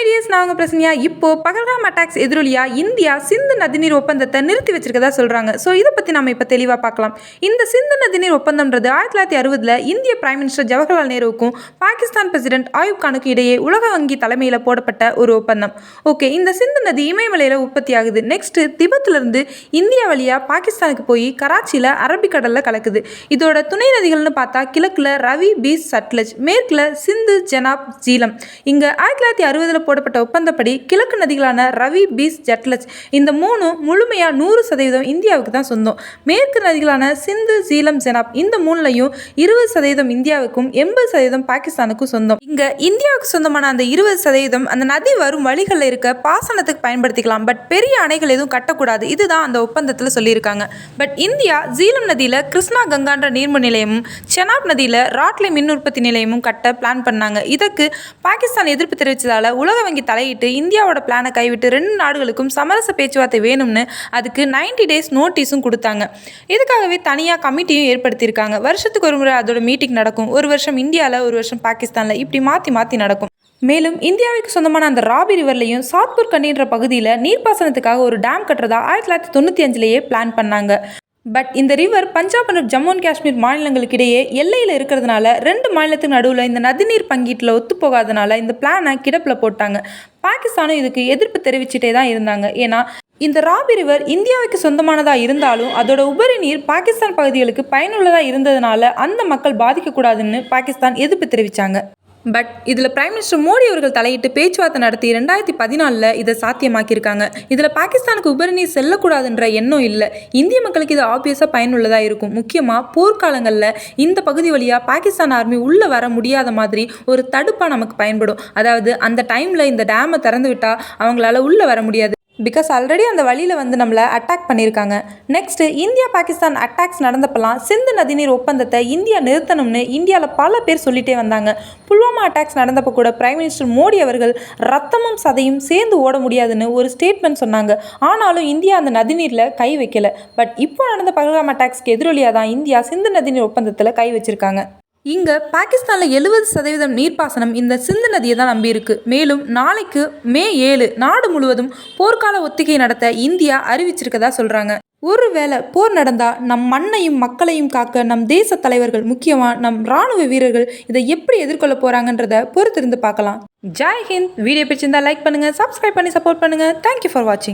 point மீடியஸ் நாங்கள் பிரச்சனையா இப்போ பகல்காம் அட்டாக்ஸ் எதிரொலியா இந்தியா சிந்து நதிநீர் ஒப்பந்தத்தை நிறுத்தி வச்சிருக்கதா சொல்றாங்க. ஸோ இதை பத்தி நம்ம இப்போ தெளிவாக பார்க்கலாம். இந்த சிந்து நதிநீர் ஒப்பந்தம்ன்றது ஆயிரத்தி தொள்ளாயிரத்தி அறுபதுல இந்திய பிரைம் மினிஸ்டர் ஜவஹர்லால் நேருவுக்கும் பாகிஸ்தான் பிரசிடென்ட் ஆயுப் கானுக்கு இடையே உலக வங்கி தலைமையில் போடப்பட்ட ஒரு ஒப்பந்தம். ஓகே இந்த சிந்து நதி இமயமலையில் உற்பத்தி ஆகுது. நெக்ஸ்ட் திபத்துல இருந்து இந்தியா வழியா பாகிஸ்தானுக்கு போய் கராச்சியில் அரபிக்கடலில் கலக்குது. இதோட துணை நதிகள்னு பார்த்தா கிழக்குல ரவி பீஸ் சட்லஜ் மேற்குல சிந்து ஜனாப் ஜீலம். இங்க ஆயிரத்தி தொள்ளாயிரத்தி அறுபதில் போடப்பட்ட ஒப்பந்தப்படி கிழக்கு நதிகளான ரவி பீஸ் ஜட்லஜ் இந்த மூணும் முழுமையாக நூறு சதவீதம் இந்தியாவுக்கு தான் சொந்தம். மேற்கு நதிகளான சிந்து ஜீலம் செனாப் இந்த மூணுலையும் இருபது சதவீதம் இந்தியாவுக்கும் எண்பது சதவீதம் பாகிஸ்தானுக்கும் சொந்தம். இங்க இந்தியாவுக்கு சொந்தமான அந்த இருபது சதவீதம் அந்த நதி வரும் வழிகளில் இருக்க பாசனத்துக்கு பயன்படுத்திக்கலாம். பட் பெரிய அணைகள் எதுவும் கட்டக்கூடாது. இதுதான் அந்த ஒப்பந்தத்தில் சொல்லியிருக்காங்க. பட் இந்தியா ஜீலம் நதியில் கிருஷ்ணா கங்கான்ற நீர்மின் நிலையமும் செனாப் நதியில் ராட்லி மின் உற்பத்தி நிலையமும் கட்ட பிளான் பண்ணாங்க. இதற்கு பாகிஸ்தான் எதிர்ப்பு தெரிவித்ததால் உலக வங்கி தலையிட்டு இந்தியாவோட பிளானை கைவிட்டு ரெண்டு நாடுகளுக்கும் சமரச பேச்சுவார்த்தை வேணும்னு அதுக்கு 90 டேஸ் நோட்டீஸும் கொடுத்தாங்க. இதுக்காகவே தனியாக கமிட்டியும் ஏற்படுத்தியிருக்காங்க. வருஷத்துக்கு ஒரு முறை அதோட மீட்டிங் நடக்கும். ஒரு வருஷம் இந்தியாவில் ஒரு வருஷம் பாகிஸ்தானில் இப்படி மாற்றி மாற்றி நடக்கும். மேலும் இந்தியாவிற்கு சொந்தமான அந்த ராபி ரிவர்லையும் சாத்பூர் கண்டின்ற பகுதியில் நீர்ப்பாசனத்துக்காக ஒரு டேம் கட்டுறதா ஆயிரத்தி தொள்ளாயிரத்தி தொண்ணூற்றி அஞ்சுலேயே பிளான் பண்ணாங்க. பட் இந்த ரிவர் பஞ்சாப் மற்றும் ஜம்மு அண்ட் காஷ்மீர் மாநிலங்களுக்கு இடையே எல்லையில் இருக்கிறதுனால ரெண்டு மாநிலத்துக்கு நடுவில் இந்த நதிநீர் பங்கீட்டில் ஒத்து போகாதனால இந்த பிளானை கிடப்பில் போட்டாங்க. பாகிஸ்தானும் இதுக்கு எதிர்ப்பு தெரிவிச்சுட்டே தான் இருந்தாங்க. ஏன்னா இந்த ராபி ரிவர் இந்தியாவுக்கு சொந்தமானதாக இருந்தாலும் அதோட உபரி நீர் பாகிஸ்தான் பகுதிகளுக்கு பயனுள்ளதாக இருந்ததுனால அந்த மக்கள் பாதிக்கக்கூடாதுன்னு பாகிஸ்தான் எதிர்ப்பு தெரிவித்தாங்க பட் இதில் பிரைம் மினிஸ்டர் மோடி அவர்கள் தலையிட்டு பேச்சுவார்த்தை நடத்தி ரெண்டாயிரத்தி பதினாலில் இதை சாத்தியமாக்கியிருக்காங்க. இதில் பாகிஸ்தானுக்கு உபரிநீர் செல்லக்கூடாதுன்ற எண்ணம் இல்லை. இந்திய மக்களுக்கு இது ஆப்வியஸாக பயனுள்ளதாக இருக்கும். முக்கியமாக போர்க்காலங்களில் இந்த பகுதி வழியாக பாகிஸ்தான் ஆர்மி உள்ளே வர முடியாத மாதிரி ஒரு தடுப்பாக நமக்கு பயன்படும். அதாவது அந்த டைமில் இந்த டேமை திறந்து விட்டால் அவங்களால உள்ளே வர முடியாது. பிகாஸ் ஆல்ரெடி அந்த வழியில் வந்து நம்மளை அட்டாக் பண்ணியிருக்காங்க. நெக்ஸ்ட்டு இந்தியா பாகிஸ்தான் அட்டாக்ஸ் நடந்தப்பெல்லாம் சிந்து நதிநீர் ஒப்பந்தத்தை இந்தியா நிறுத்தணும்னு இந்தியாவில் பல பேர் சொல்லிட்டே வந்தாங்க. புல்வாமா அட்டாக்ஸ் நடந்தப்போ கூட பிரைம் மினிஸ்டர் மோடி அவர்கள் ரத்தமும் சதையும் சேர்ந்து ஓட முடியாதுன்னு ஒரு ஸ்டேட்மெண்ட் சொன்னாங்க. ஆனாலும் இந்தியா அந்த நதிநீரில் கை வைக்கல. பட் இப்போ நடந்த பகல்காம் அட்டாக்ஸ்க்கு எதிரொலியாக தான் இந்தியா சிந்து நதிநீர் ஒப்பந்தத்தில் கை வச்சிருக்காங்க. இங்கே பாகிஸ்தானில் எழுபது சதவீதம் நீர்ப்பாசனம் இந்த சிந்து நதியை தான் நம்பியிருக்கு. மேலும் நாளைக்கு மே ஏழு நாடு முழுவதும் போர்க்கால ஒத்திகை நடத்த இந்தியா அறிவிச்சிருக்கதா சொல்கிறாங்க ஒருவேளை போர் நடந்தால் நம் மண்ணையும் மக்களையும் காக்க நம் தேச தலைவர்கள் முக்கியமாக நம் ராணுவ வீரர்கள் இதை எப்படி எதிர்கொள்ள போகிறாங்கன்றத பொறுத்திருந்து பார்க்கலாம். ஜெய் ஹிந்த். வீடியோ பிடிச்சிருந்தா லைக் பண்ணுங்கள் சப்ஸ்கிரைப் பண்ணி சப்போர்ட் பண்ணுங்கள் தேங்க்யூ ஃபார் வாட்சிங்